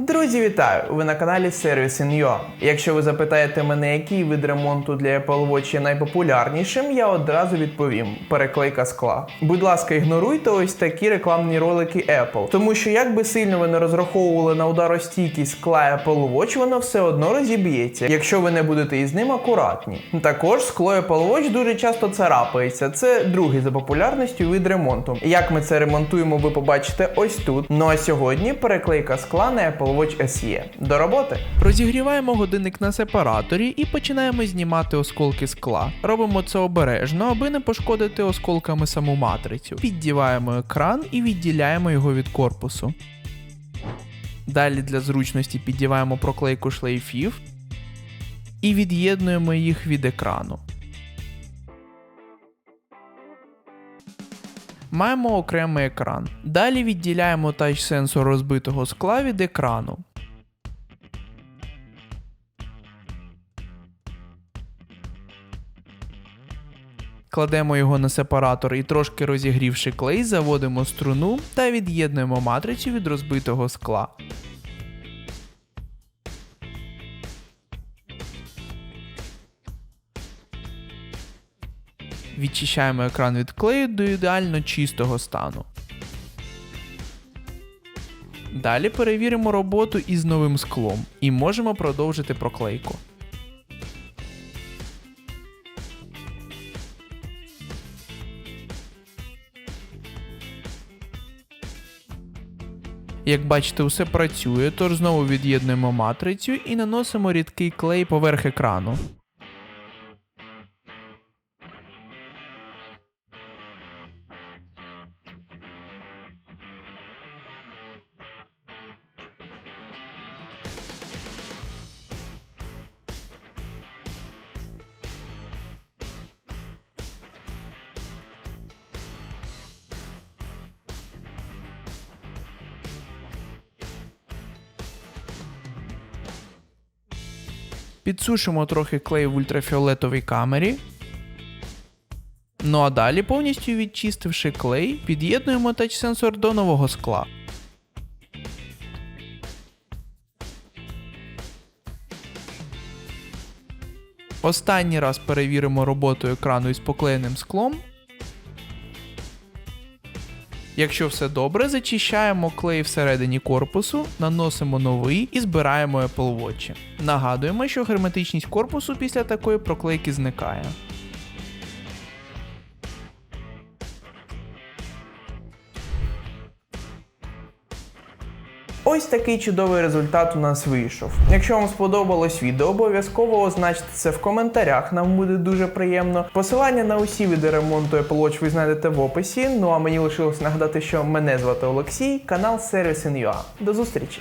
Друзі, вітаю! Ви на каналі Service.ua. Якщо ви запитаєте мене, який вид ремонту для Apple Watch є найпопулярнішим, я одразу відповім: переклейка скла. Будь ласка, ігноруйте ось такі рекламні ролики Apple, тому що як би сильно ви не розраховували на ударостійкість скла Apple Watch, воно все одно розіб'ється, якщо ви не будете із ним акуратні. Також скло Apple Watch дуже часто царапається. Це другий за популярністю вид ремонту. Як ми це ремонтуємо, ви побачите ось тут. Ну а сьогодні переклейка скла на Apple Watch SE. До роботи. Розігріваємо годинник на сепараторі і починаємо знімати осколки скла. Робимо це обережно, аби не пошкодити осколками саму матрицю. Піддіваємо екран і відділяємо його від корпусу. Далі для зручності піддіваємо проклейку шлейфів і від'єднуємо їх від екрану. Маємо окремий екран. Далі відділяємо тач-сенсор розбитого скла від екрану. Кладемо його на сепаратор і трошки розігрівши клей, заводимо струну та від'єднуємо матрицю від розбитого скла. Відчищаємо екран від клею до ідеально чистого стану. Далі перевіримо роботу із новим склом і можемо продовжити проклейку. Як бачите, усе працює, тож знову від'єднуємо матрицю і наносимо рідкий клей поверх екрану. Підсушимо трохи клей в ультрафіолетовій камері. Ну а далі, повністю відчистивши клей, під'єднуємо тач-сенсор до нового скла. Останній раз перевіримо роботу екрану із поклеєним склом. Якщо все добре, зачищаємо клей всередині корпусу, наносимо новий і збираємо Apple Watch. Нагадуємо, що герметичність корпусу після такої проклейки зникає. Ось такий чудовий результат у нас вийшов. Якщо вам сподобалось відео, обов'язково означте це в коментарях, нам буде дуже приємно. Посилання на усі види ремонту Apple Watch ви знайдете в описі. Ну а мені лишилось нагадати, що мене звати Олексій, канал Service.ua. До зустрічі!